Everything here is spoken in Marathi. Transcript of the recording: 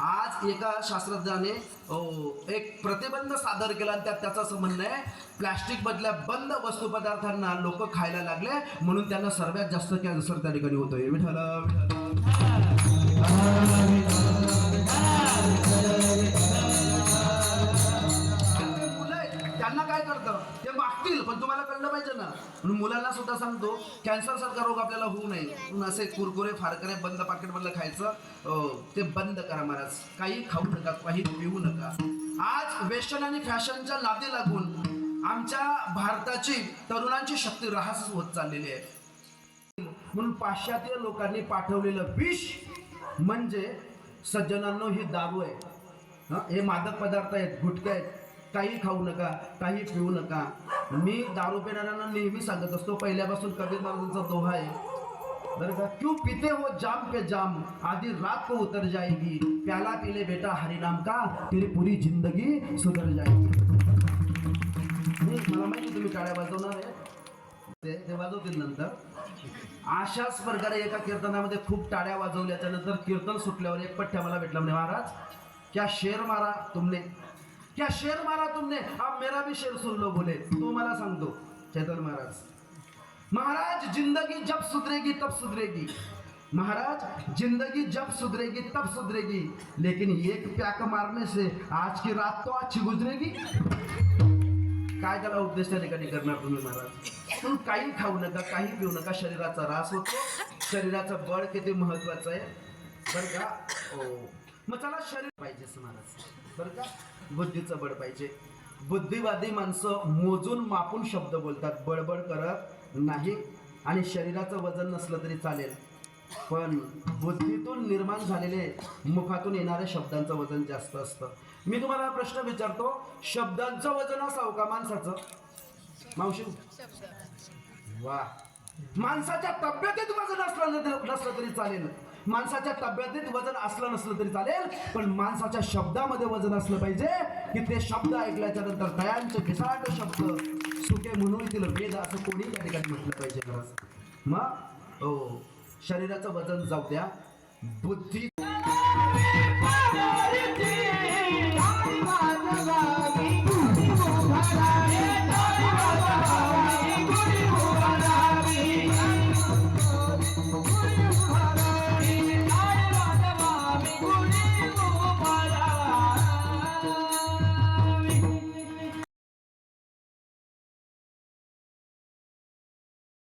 आज एका शास्त्रज्ञाने एक प्रतिबंध सादर केला आणि त्यात त्याचं असं म्हणणं आहे प्लॅस्टिक बदल्या बंद वस्तू पदार्थांना लोक खायला लागले म्हणून त्यांना सर्वात जास्त कॅन्सर त्या ठिकाणी होतोय. विठाला तुम्हाला कळलं पाहिजे ना? म्हणून मुलांना सुद्धा सांगतो कॅन्सर सारखा रोग आपल्याला होऊ नये. म्हणून असे कुरकुरे फारकरे बंद पाकिट मधलं खायचं ते बंद करा महाराज. काही खाऊ नका काही पिऊ नका. आज वेस्टर्न आणि फॅशनच्या नादी लागून आमच्या भारताची तरुणांची शक्ती राहस होत चाललेली आहे. म्हणून पाश्चात्य लोकांनी पाठवलेलं विष म्हणजे सज्जनांनो ही दारू आहे. हे? मादक पदार्थ आहेत गुटखे आहेत. काही खाऊ नका काही पिऊ नका. मी दारू पिणाऱ्यांना नेहमी सांगत असतो पहिल्यापासून कबीर महाराजांचा दोहा आहे. बरं का? क्यों पीते हो जाम पे जाम आधी रात को उतर जाएगी. प्याला पिले बेटा हरिनाम का तेरी पूरी जिंदगी सुधर जाएगी. मला माहिती तुम्ही टाळ्या वाजवणार आहे. ते ते वाजवतील नंतर. अशाच प्रकारे एका कीर्तनामध्ये खूप टाळ्या वाजवल्याच्या नंतर कीर्तन सुटल्यावर एक पठ्ठ्या मला भेटला म्हणे महाराज क्या शेर मारा तुमने? क्या शेर मारा तुमने. अब मेरा भी शेर सुन लो बोले तो मला सांगतो चैतन महाराज. महाराज जिंदगी जब सुधरेगी तब सुधरेगी. महाराज जिंदगी जब सुधरेगी तब सुधरेगी. लेकिन एक प्याक मारने से आज की रात तो अच्छी गुजरेगी. काय त्याला उद्देश त्या ठिकाणी करणार तुम्ही महाराज? पण काही खाऊ नका काही पिऊ नका. शरीराचा रास होतो. शरीराचं बळ किती महत्वाचं आहे. बरं का? ओ मग चला शरीर पाहिजे असं महाराज. बरं का? बुद्धीचं बळ पाहिजे. बुद्धिवादी माणसं मोजून मापून शब्द बोलतात बडबड करत नाही आणि शरीराचं वजन नसलं तरी चालेल. पण बुद्धीतून निर्माण झालेले मुखातून येणाऱ्या शब्दांचं वजन जास्त असतं. मी तुम्हाला हा प्रश्न विचारतो शब्दांचं वजन असावं का माणसाचं? मावशी? वा माणसाच्या तब्येतीत वजन असलं नसलं तरी चालेल. माणसाच्या तब्येतीत वजन असलं नसलं तरी चालेल पण माणसाच्या शब्दामध्ये वजन असलं पाहिजे. की ते शब्द ऐकल्याच्या नंतर दयांचे भिसाट शब्द. सुके म्हणून तिला वेद असं कोणी त्या ठिकाणी म्हटलं पाहिजे खरंच मग हो शरीराचं वजन जाऊ द्या. बुद्धी